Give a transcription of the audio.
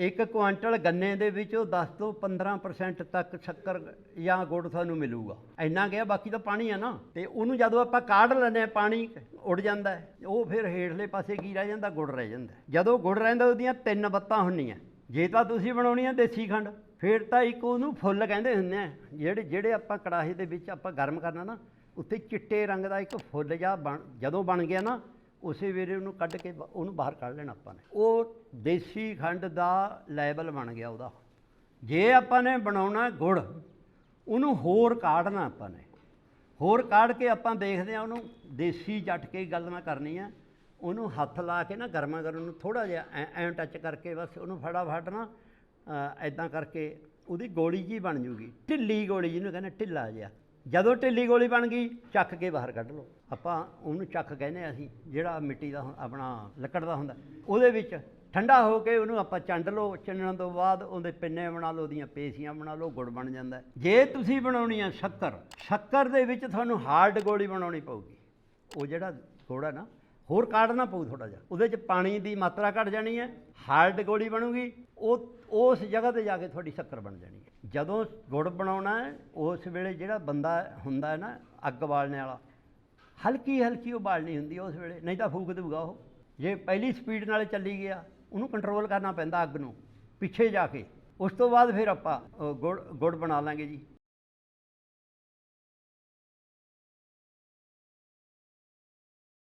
ਇੱਕ ਕੁਆਂਟਲ ਗੰਨੇ ਦੇ ਵਿੱਚ ਉਹ 10 ਤੋਂ 15% ਤੱਕ ਸ਼ੱਕਰ ਜਾਂ ਗੁੜ ਤੁਹਾਨੂੰ ਮਿਲੂਗਾ। ਇੰਨਾ ਗਿਆ ਬਾਕੀ ਤਾਂ ਪਾਣੀ ਆ ਨਾ। ਤੇ ਉਹਨੂੰ ਜਦੋਂ ਆਪਾਂ ਕਾਢ ਲੈਂਦੇ ਆ ਪਾਣੀ ਉੱਡ ਜਾਂਦਾ ਉਹ ਫਿਰ ਹੇਠਲੇ ਪਾਸੇ ਕੀ ਰਹਿ ਜਾਂਦਾ? ਗੁੜ ਰਹਿ ਜਾਂਦਾ ਜਦੋਂ ਗੁੜ ਰਹਿੰਦਾ, ਉਹਦੀਆਂ ਤਿੰਨ ਬੱਤਾਂ ਹੁੰਦੀਆਂ ਜੇ ਤਾਂ ਤੁਸੀਂ ਬਣਾਉਣੀ ਆ ਦੇਸੀ ਖੰਡ, ਫਿਰ ਤਾਂ ਇੱਕ ਉਹਨੂੰ ਫੁੱਲ ਕਹਿੰਦੇ ਹੁੰਦੇ ਆ। ਜਿਹੜੇ ਜਿਹੜੇ ਆਪਾਂ ਕੜਾਹੀ ਦੇ ਵਿੱਚ ਆਪਾਂ ਗਰਮ ਕਰਨਾ ਨਾ ਉੱਤੇ ਚਿੱਟੇ ਰੰਗ ਦਾ ਇੱਕ ਫੁੱਲ ਜਾਂ ਬਣ, ਜਦੋਂ ਬਣ ਗਿਆ ਨਾ ਉਸੇ ਵੇਲੇ ਉਹਨੂੰ ਕੱਢ ਕੇ ਬ- ਉਹਨੂੰ ਬਾਹਰ ਕੱਢ ਲੈਣਾ ਆਪਾਂ ਨੇ। ਉਹ ਦੇਸੀ ਖੰਡ ਦਾ ਲੈਵਲ ਬਣ ਗਿਆ ਉਹਦਾ। ਜੇ ਆਪਾਂ ਨੇ ਬਣਾਉਣਾ ਗੁੜ, ਉਹਨੂੰ ਹੋਰ ਕਾੜਨਾ ਆਪਾਂ ਨੇ। ਹੋਰ ਕਾੜ ਕੇ ਆਪਾਂ ਦੇਖਦੇ ਆ ਉਹਨੂੰ ਦੇਸੀ ਜੱਟ ਕੇ ਗੱਲ ਮੈਂ ਕਰਨੀ ਆ। ਉਹਨੂੰ ਹੱਥ ਲਾ ਕੇ ਨਾ ਗਰਮਾ ਗਰਮ ਨੂੰ ਥੋੜਾ ਜਿਹਾ ਐ, ਐਂ ਟੱਚ ਕਰਕੇ ਬਸ ਉਹਨੂੰ ਫਟਾਫਟ ਨਾ ਐਦਾਂ ਕਰਕੇ ਉਹਦੀ ਗੋਲੀ ਜੀ ਬਣ ਜੂਗੀ। ਢਿੱਲੀ ਗੋਲੀ ਜਿਹਨੂੰ ਕਹਿੰਦੇ ਢਿੱਲਾ ਜਿਹਾ। ਜਦੋਂ ਢਿੱਲੀ ਗੋਲੀ ਬਣ ਗਈ, ਚੱਕ ਕੇ ਬਾਹਰ ਕੱਢ ਲਓ। ਆਪਾਂ ਉਹਨੂੰ ਚੱਕ ਕਹਿੰਦੇ ਆ ਅਸੀਂ, ਜਿਹੜਾ ਮਿੱਟੀ ਦਾ ਹੁੰ- ਆਪਣਾ ਲੱਕੜ ਦਾ ਹੁੰਦਾ। ਉਹਦੇ ਵਿੱਚ ਠੰਡਾ ਹੋ ਕੇ ਉਹਨੂੰ ਆਪਾਂ ਚੰਡ ਲਓ। ਚੰਨਣ ਤੋਂ ਬਾਅਦ ਉਹਦੇ ਪਿੰਨੇ ਬਣਾ ਲਓ, ਉਹਦੀਆਂ ਪੇਸੀਆਂ ਬਣਾ ਲਓ, ਗੁੜ ਬਣ ਜਾਂਦਾ। ਜੇ ਤੁਸੀਂ ਬਣਾਉਣੀ ਆ ਸ਼ੱਕਰ ਸ਼ੱਕਰ ਦੇ ਵਿੱਚ ਤੁਹਾਨੂੰ ਹਾਰਡ ਗੋਲੀ ਬਣਾਉਣੀ ਪਊਗੀ। ਉਹ ਜਿਹੜਾ ਗੁੜ ਨਾ ਹੋਰ ਕਾੜਨਾ ਪਊ ਥੋੜਾ ਜਿਹਾ। ਉਹਦੇ ਚ ਪਾਣੀ ਦੀ ਮਾਤਰਾ ਘਟ ਜਾਣੀ ਹੈ, ਹਾਰਡ ਗੋਲੀ ਬਣੂਗੀ, ਉਹ, ਉਸ ਜਗ੍ਹਾ ਤੇ ਜਾ ਕੇ ਤੁਹਾਡੀ ਸ਼ੱਕਰ ਬਣ ਜਾਣੀ ਹੈ। ਜਦੋਂ ਗੁੜ ਬਣਾਉਣਾ ਹੈ, ਉਸ ਵੇਲੇ ਜਿਹੜਾ ਬੰਦਾ ਹੁੰਦਾ ਹੈ ਨਾ, ਅੱਗ ਬਾਲਣੇ ਵਾਲਾ, ਹਲਕੀ ਹਲਕੀ ਉਹ ਬਾਲਣੀ ਹੁੰਦੀ ਹੈ ਉਸ ਵੇਲੇ, ਨਹੀਂ ਤਾਂ ਫੂਕ ਦੂਗਾ ਉਹ। ਜੇ ਪਹਿਲੀ ਸਪੀਡ ਨਾਲ ਚੱਲੀ ਗਿਆ, ਉਹਨੂੰ ਕੰਟਰੋਲ ਕਰਨਾ ਪੈਂਦਾ ਅੱਗ ਨੂੰ, ਪਿੱਛੇ ਜਾ ਕੇ। ਉਸ ਤੋਂ ਬਾਅਦ ਫਿਰ ਆਪਾਂ ਗੁੜ ਗੁੜ ਬਣਾ ਲਾਂਗੇ ਜੀ।